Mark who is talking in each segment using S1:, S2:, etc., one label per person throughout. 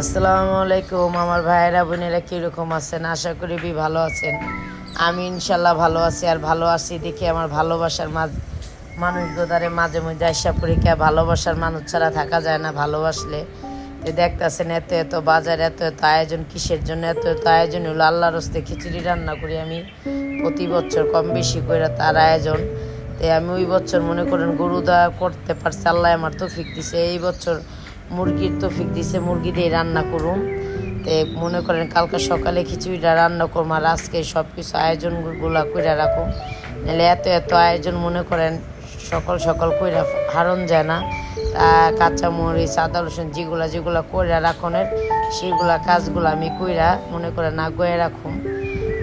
S1: আসসালামু আলাইকুম, আমার ভাইয়েরা, বোনেরা কীরকম আছেন? আশা করি বি ভালো আছেন। আমি ইনশাল্লাহ ভালো আছি আর ভালো আছি দেখি আমার ভালোবাসার মাঝ মানুষ গোদারে মাঝে মধ্যে আশা পরীক্ষা ভালোবাসার মানুষ ছাড়া থাকা যায় না ভালোবাসলে? তো দেখতেছেন এত এত বাজার, এত এত আয়োজন কিসের জন্য? এত এত আয়োজন হলো আল্লাহর হস্তে খিচুড়ি রান্না করি আমি। প্রতি বছর কম বেশি করে তার আয়োজন। তো আমি ওই বছর মনে করেন গরুদা করতে পারছি, আল্লাহ আমার তৌফিক দিছে। এই বছর মুরগির তৌফিক দিছে, মুরগি দিয়ে রান্না করুম। তে মনে করেন কালকে সকালে খিচুড়িটা রান্না করব আর আজকে সব কিছু আয়োজনগুলা করে রাখুম। নাহলে এত এত আয়োজন মনে করেন সকাল সকাল কইরা হারণ যায় না। তা কাঁচা মরিচ আদা, রসুন যেগুলা যেগুলা কইরা রাখনের, সেগুলা কাজগুলো আমি কইরা মনে করে না গয়ে রাখুম।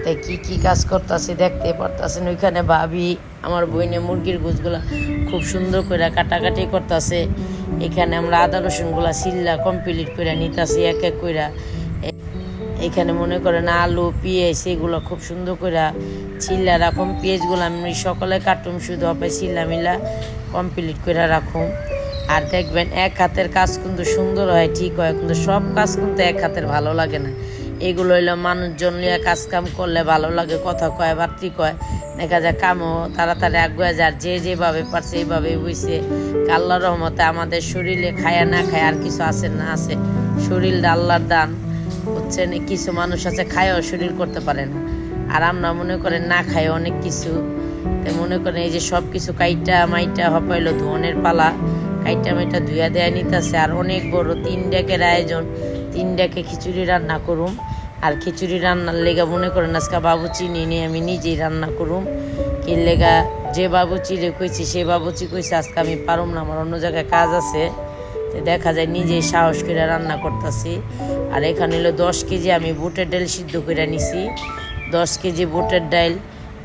S1: তাই কি কি কাজ করতেছি দেখতে পারতেছেন, ওইখানে ভাবি, আমার বইনে মুরগির গুছগুলা খুব সুন্দর করে কাটাকাটি করতেছে। এখানে আমরা আদা রসুনগুলা সিল্লা কমপ্লিট করে নিতেছি, এক এক করে এখানে মনে করেন আলু, পেঁয়াজ, এগুলো খুব সুন্দর করে চিল্লা রাখুন। পেঁয়াজগুলো আমি সকালে কাটুম, শুধু হবে চিল্লা মিলা কমপ্লিট করে রাখুন আর দেখবেন, এক হাতের কাজ কিন্তু সুন্দর হয়, ঠিক হয়। কিন্তু সব কাজ কিন্তু এক হাতের ভালো লাগে না। এগুলো হইল মানুষজন নিয়ে কাজ কাম করলে ভালো লাগে, কথা কয়, বার্তি কয়। দেখা যায় কামও তাড়াতাড়ি আগুয়ে যায় যে যেভাবে পারছে এইভাবে বুঝছে। আল্লাহর রহমতে আমাদের শরীরে খায়া না খায় আর কিছু আছে না আছে। শরীর আল্লাহর দান। হচ্ছে কিছু মানুষ আছে, খায়ও শরীর করতে পারে না। আর আমরা মনে করেন না খায় অনেক কিছু। মনে করেন এই যে সব কিছু কাইটা মাইটা হপাইলো ধোনের পালা, কাইটা মাইটা ধুয়া দেয়া নিতেছে। আর অনেক বড় তিন ডেকের আয়োজন তিন ডেকে খিচুড়ি রান্না করুম। আর খিচুড়ি রান্নার লেগা মনে করেন আজকে বাবুচি নিয়ে আমি নিজেই রান্না করুম। কি লেগা যে বাবুচি রে কইছি, সে বাবুচি কইছে, আজকে আমি পারুম না, আমার অন্য জায়গায় কাজ আছে। তো দেখা যায় নিজেই সাহস করে রান্না করতেছি। আর এখানে হলো দশ কেজি আমি বুটের ডাল সিদ্ধ করে নিছি। দশ কেজি বুটের ডাল,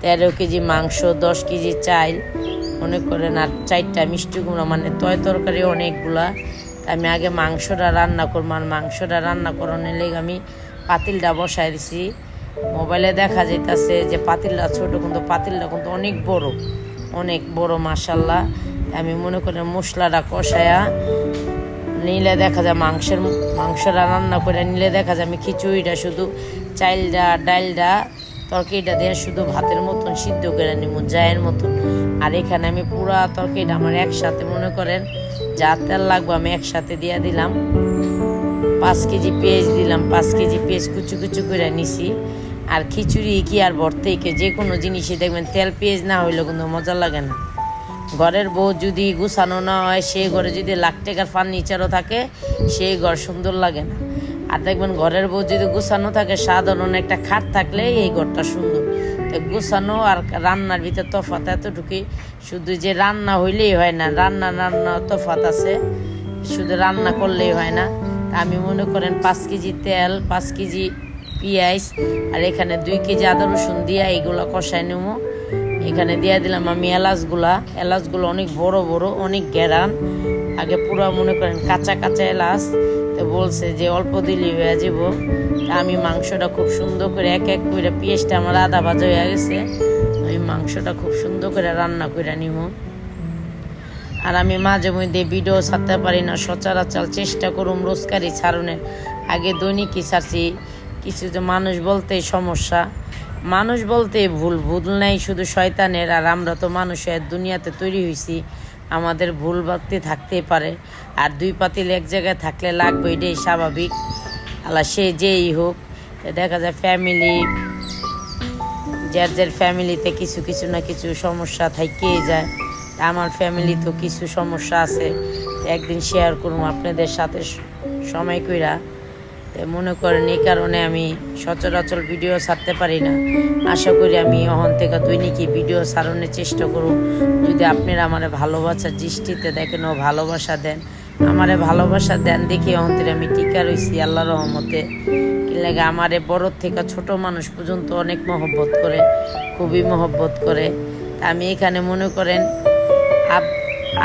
S1: তেরো কেজি মাংস, দশ কেজি চাল মনে করেন আর চারটা মিষ্টি কুমড়া মানে তয় তরকারি অনেকগুলা। আমি আগে মাংসটা রান্না করব, আর মাংসটা রান্না করানোর লেগে আমি পাতিলটা বসাই দিছি। মোবাইলে দেখা যাইতাছে যে পাতিলটা ছোট, কিন্তু পাতিলটা কিন্তু অনেক বড় অনেক বড় মাসাল্লাহ আমি মনে করি মশলাটা কষায়া নিলে দেখা যায় মাংসের, মাংসটা রান্না করে নিলে দেখা যায় আমি খিচুড়িটা শুধু চাইলটা ডাইলটা তরকারিটা দিয়ে শুধু ভাতের মতন সিদ্ধ করে নিব জায়ের মতন। আর এখানে আমি পুরা তরকারিটা আমার একসাথে, মনে করেন যা তেল লাগবে আমি একসাথে দিয়ে দিলাম। পাঁচ কেজি পেঁয়াজ দিলাম, পাঁচ কেজি পেঁয়াজ কুচু কুচু করে নিছি। আর খিচুড়ি কি আর ভর্তেইকে যে কোনো জিনিসই দেখবেন, তেল পেঁয়াজ না হইলে কিন্তু মজা লাগে না। ঘরের বউ যদি গুছানো না হয় সেই ঘরে যদি লাখ টাকার ফার্নিচারও থাকে সেই ঘর সুন্দর লাগে না। আর দেখবেন ঘরের বউ যদি গুছানো থাকে, সাধারণ একটা খাট থাকলে এই ঘরটা সুন্দর। গুছানো আর রান্নার ভিতরে তফাত এতটুকুই। শুধু যে রান্না হইলেই হয় না, রান্না রান্না তফাত আছে। শুধু রান্না করলেই হয় না। আমি মনে করেন পাঁচ কেজি তেল, পাঁচ কেজি পেঁয়াজ, আর এখানে দুই কেজি আদা রসুন দিয়া এইগুলো কষাই নেব। এখানে দিয়ে দিলাম আমি এলাচগুলা। এলাচগুলো অনেক বড় বড়, অনেক গেরান। আগে পুরো মনে করেন কাঁচা কাঁচা এলাচ বলছে যে, অল্প দিলে হয়ে যাব। তা আমি মাংসটা খুব সুন্দর করে এক এক করে পেঁয়াজটা আমার আদা ভাজা হয়ে গেছে। আমি মাংসটা খুব সুন্দর করে রান্না করে নিব। আর আমি মাঝে মধ্যে ভিডিও ছাড়তে পারি না, সচরাচর চেষ্টা করুম রোজকারি ছাড়নের। আগে দৈনিকই ছাড়ছি, কিছু যে মানুষ বলতেই সমস্যা। মানুষ বলতে ভুল ভুল নাই শুধু শয়তানের। আর আমরা তো মানুষের দুনিয়াতে তৈরি হয়েছি আমাদের ভুল বাড়তে থাকতেই পারে। আর দুই পাতিল এক জায়গায় থাকলে লাগবে, এটাই স্বাভাবিক। আল্লাহ সে যেই হোক দেখা যায় ফ্যামিলি যার যার ফ্যামিলিতে কিছু কিছু না কিছু সমস্যা থাকেই যায়। আমার ফ্যামিলি তো কিছু সমস্যা আছে, একদিন শেয়ার করুন আপনাদের সাথে সময় কইরা। তো মনে করেন এই কারণে আমি সচরাচর ভিডিও ছাড়তে পারি না। আশা করি আমি অহন থেকে দৈনিকই ভিডিও ছাড়ানোর চেষ্টা করুন যদি আপনারা আমার ভালোবাসার দৃষ্টিতে দেখেন ও ভালোবাসা দেন, আমারে ভালোবাসা দেন দেখে অহন থেকে আমি টিকা রইছি আল্লাহ রহমতে। লাগে আমারে বড় থেকে ছোট মানুষ পর্যন্ত অনেক মহব্বত করে, খুবই মহব্বত করে। আমি এখানে মনে করেন আধ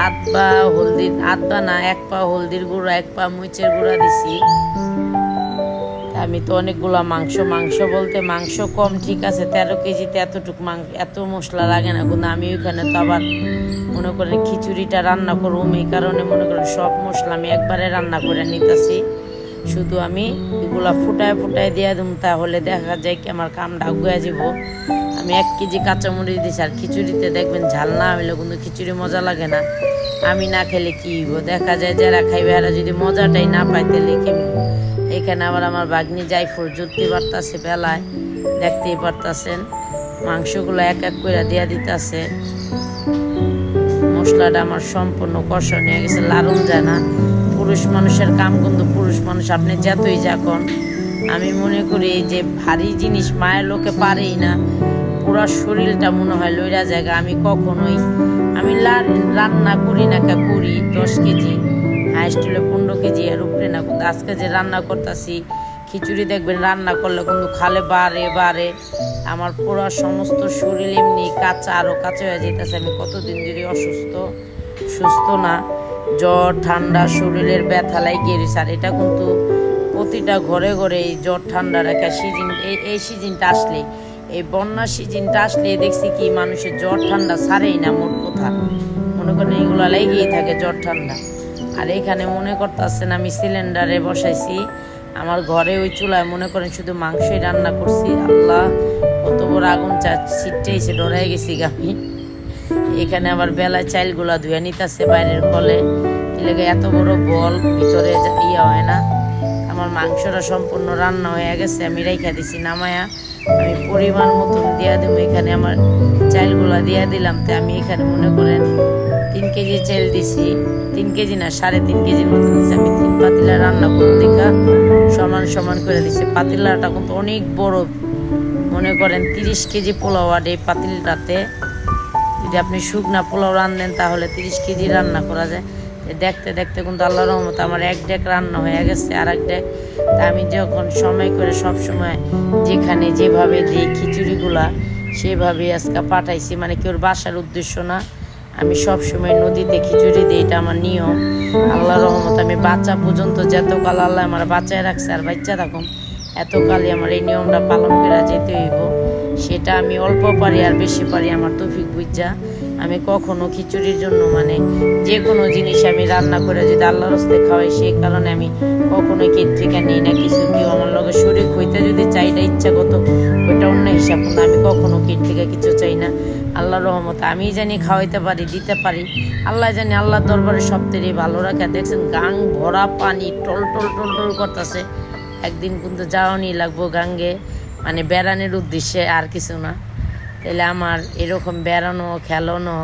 S1: আধ বা হলদি আধ বা না, এক পা হলদির গুঁড়া, এক পা মুচের গুঁড়া দিছি। আমি তো অনেকগুলো মাংস মাংস বলতে মাংস কম ঠিক আছে, তেরো কেজিতে এতটুকু মাংস এত মশলা লাগে না, কিন্তু আমি ওইখানে তো আবার মনে করেন খিচুড়িটা রান্না করব এই কারণে মনে করেন সব মশলা আমি একবারে রান্না করে নিতেছি। শুধু আমি এগুলা ফুটায় ফুটায় দিয়ে দিম, তাহলে দেখা যায় কি আমার কামটা আগুয়া যাব। আমি এক কেজি কাঁচামরিচ দিছি, আর খিচুড়িতে দেখবেন ঝাল না হইলে কিন্তু খিচুড়ি মজা লাগে না। আমি না খেলে কি দেখা যায় যারা খাইবে, এরা যদি মজাটাই না পায়, তাহলে কেমন এখানে আবার আমার বাগনি জাইফুল জুটতে পারতাছে বেলায়। দেখতেই পারতাছেন, মাংসগুলো এক এক করে দিয়া দিতেছে। মশলাটা আমার সম্পূর্ণ কষা নিয়ে গেছে লারুন যায় না। পুরুষ মানুষের কাম কিন্তু পুরুষ মানুষ, আপনি যতই যাকন আমি মনে করি যে ভারী জিনিস মায়ের লোকে পারেই না, পুরো শরীরটা মনে হয় লইরা জায়গা আমি কখনোই। আমি রান্না করি না করি দশ কেজি। হাইস্ট হলে পনেরো কেজি আর উপরে না, কিন্তু আজকে যে রান্না করতেছি, খিচুড়ি দেখবেন রান্না করলে কিন্তু খালে বাড়ে বাড়ে আমার পুরো সমস্ত শরীর এমনি কাঁচা আরও কাঁচা হয়ে যেতেছে আমি কতদিন ধরে অসুস্থ, সুস্থ না। জ্বর, ঠান্ডা, শরীরের ব্যথা লাগিয়ে রয়েছে আর এটা কিন্তু প্রতিটা ঘরে ঘরে এই জ্বর ঠান্ডার একটা সিজন, এই এই সিজনটা আসলে, এই বন্যা সিজনটা আসলে দেখছি কি, মানুষের জ্বর, ঠান্ডা ছাড়েই না, মোট কথা। মনে করেন এইগুলো লেগেই থাকে জ্বর, ঠান্ডা। আর এখানে মনে করতেছেন আমি সিলিন্ডারে বসাইছি। আমার ঘরে ওই চুলায় মনে করেন শুধু মাংসই রান্না করছি। আল্লাহ, কত বড় আগুন চা ছিটটেছে ডরাই গেছি আমি। এখানে আবার বেলায় চাইলগুলা ধুয়ে নিতেছে বাইরের কলে। এত বড় বল, ভিতরে ইয়ে হয় না। আমার মাংসটা সম্পূর্ণ রান্না হয়ে গেছে, আমি রেখে দিছি নামায়া। আমি পরিমাণ মতন দিয়া দিব এখানে আমার চাইলগুলা দিয়া দিলাম তো আমি এখানে মনে করেন তিন কেজি চেল দিছি, তিন কেজি না, সাড়ে তিন কেজির মতো দিছি। আমি তিন পাতিলা রান্না করতে দেখা সমান সমান করে দিছি। পাতিলাটা কিন্তু অনেক বড়। মনে করেন তিরিশ কেজি পোলাও আর এই পাতিলটাতে যদি আপনি শুকনা পোলাও রান্নেন, তাহলে তিরিশ কেজি রান্না করা যায়। দেখতে দেখতে কিন্তু আল্লাহ রহমত আমার এক ডেক রান্না হয়ে গেছে, আর এক ডেক তা আমি যখন সময় করে সব সময় যেখানে যেভাবে দিই খিচুড়িগুলা, সেভাবেই আজকে পাঠাইছি। মানে কেউর বাসার উদ্দেশ্য না আমি সব সময় নদীতে খিচুড়ি দিই, এটা আমার নিয়ম। আল্লাহ রহমত আমি বাচ্চা পর্যন্ত যতকাল আল্লাহ আমার বাচ্চায় রাখছে আর বাচ্চা থাকুন এতকালই আমার এই নিয়মটা পালন করে যেতে হইব। সেটা আমি অল্প পারি আর বেশি পারি, আমার তৌফিক বুঝা আমি কখনো খিচুড়ির জন্য মানে যে কোনো জিনিস আমি রান্না করে যদি আল্লাহর হস্তে খাওয়াই, সেই কারণে আমি কখনো কেট থেকে নিই না কিছু। কেউ আমার লগে শরীর হইতে যদি চাইটা ইচ্ছা করতো, ওইটা অন্য হিসাব কিন্তু আমি কখনো কেট থেকে কিছু চাই না আল্লাহ রহমত আমি জানি খাওয়াইতে পারি, দিতে পারি। আল্লাহ জানি আল্লাহর দরবারে সবথেকে ভালো রাখে। দেখছেন গাং ভরা পানি টল টল টল টল করতেছে। একদিন কিন্তু যাওয়ানি লাগবো গাঙ্গে। মানে বেড়ানোর উদ্দেশ্যে আর কিছু না। তাহলে আমার এরকম বেড়ানো, খেলানো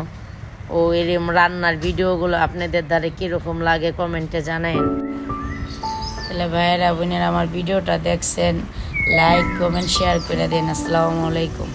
S1: ও এরকম রান্নার ভিডিওগুলো আপনাদের দ্বারা কীরকম লাগে কমেন্টে জানায়েন। তাহলে ভাইয়েরা, বোনেরা, আমার ভিডিওটা দেখছেন, লাইক, কমেন্ট, শেয়ার করে দিন। আসসালামু আলাইকুম।